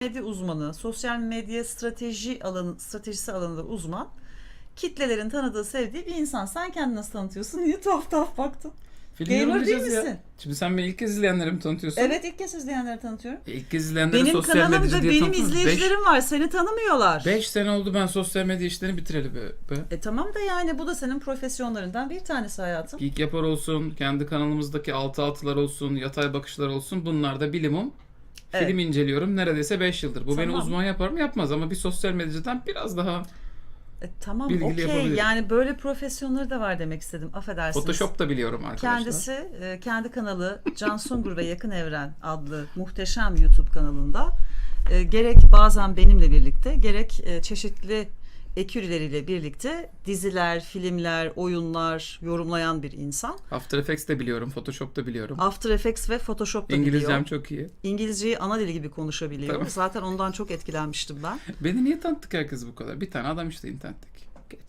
medya uzmanı, sosyal medya strateji alanı, stratejisi alanında uzman, kitlelerin tanıdığı, sevdiği bir insan. Sen kendini nasıl tanıtıyorsun? Niye tuhaf tuhaf baktın? Film Gamer değil yorumlayacağız ya. misin? Şimdi sen beni ilk kez izleyenlere mi tanıtıyorsun? Evet ilk kez izleyenlere tanıtıyorum. E, İlk kez izleyenlere Benim sosyal medyacı kanalımda diye benim tanıtıyorsun. izleyicilerim var. Seni tanımıyorlar. 5 sene oldu ben sosyal medya işlerini bitireli be. be. E tamam da yani bu da senin profesyonlarından bir tanesi hayatım. Geek yapar olsun, kendi kanalımızdaki altı altılar olsun, yatay bakışlar olsun. Bunlar da bilimum. Evet. Film inceliyorum neredeyse 5 yıldır. Bu beni Tamam. uzman yapar mı? Yapmaz ama bir sosyal medyacıdan biraz daha E, tamam okey yani böyle profesyonları da var demek istedim. Affedersiniz. Photoshop da biliyorum arkadaşlar. Kendisi e, kendi kanalı Can Sungur ve Yakın Evren adlı muhteşem YouTube kanalında e, gerek bazen benimle birlikte gerek e, çeşitli ekürileriyle birlikte diziler, filmler, oyunlar yorumlayan bir insan. After Effects de biliyorum, Photoshop da biliyorum. After Effects ve Photoshop da İngilizcem biliyor. çok iyi. İngilizceyi ana dili gibi konuşabiliyor. Tamam. Zaten ondan çok etkilenmiştim ben. Beni niye tanıttık herkes bu kadar? Bir tane adam işte internetteki. Geç.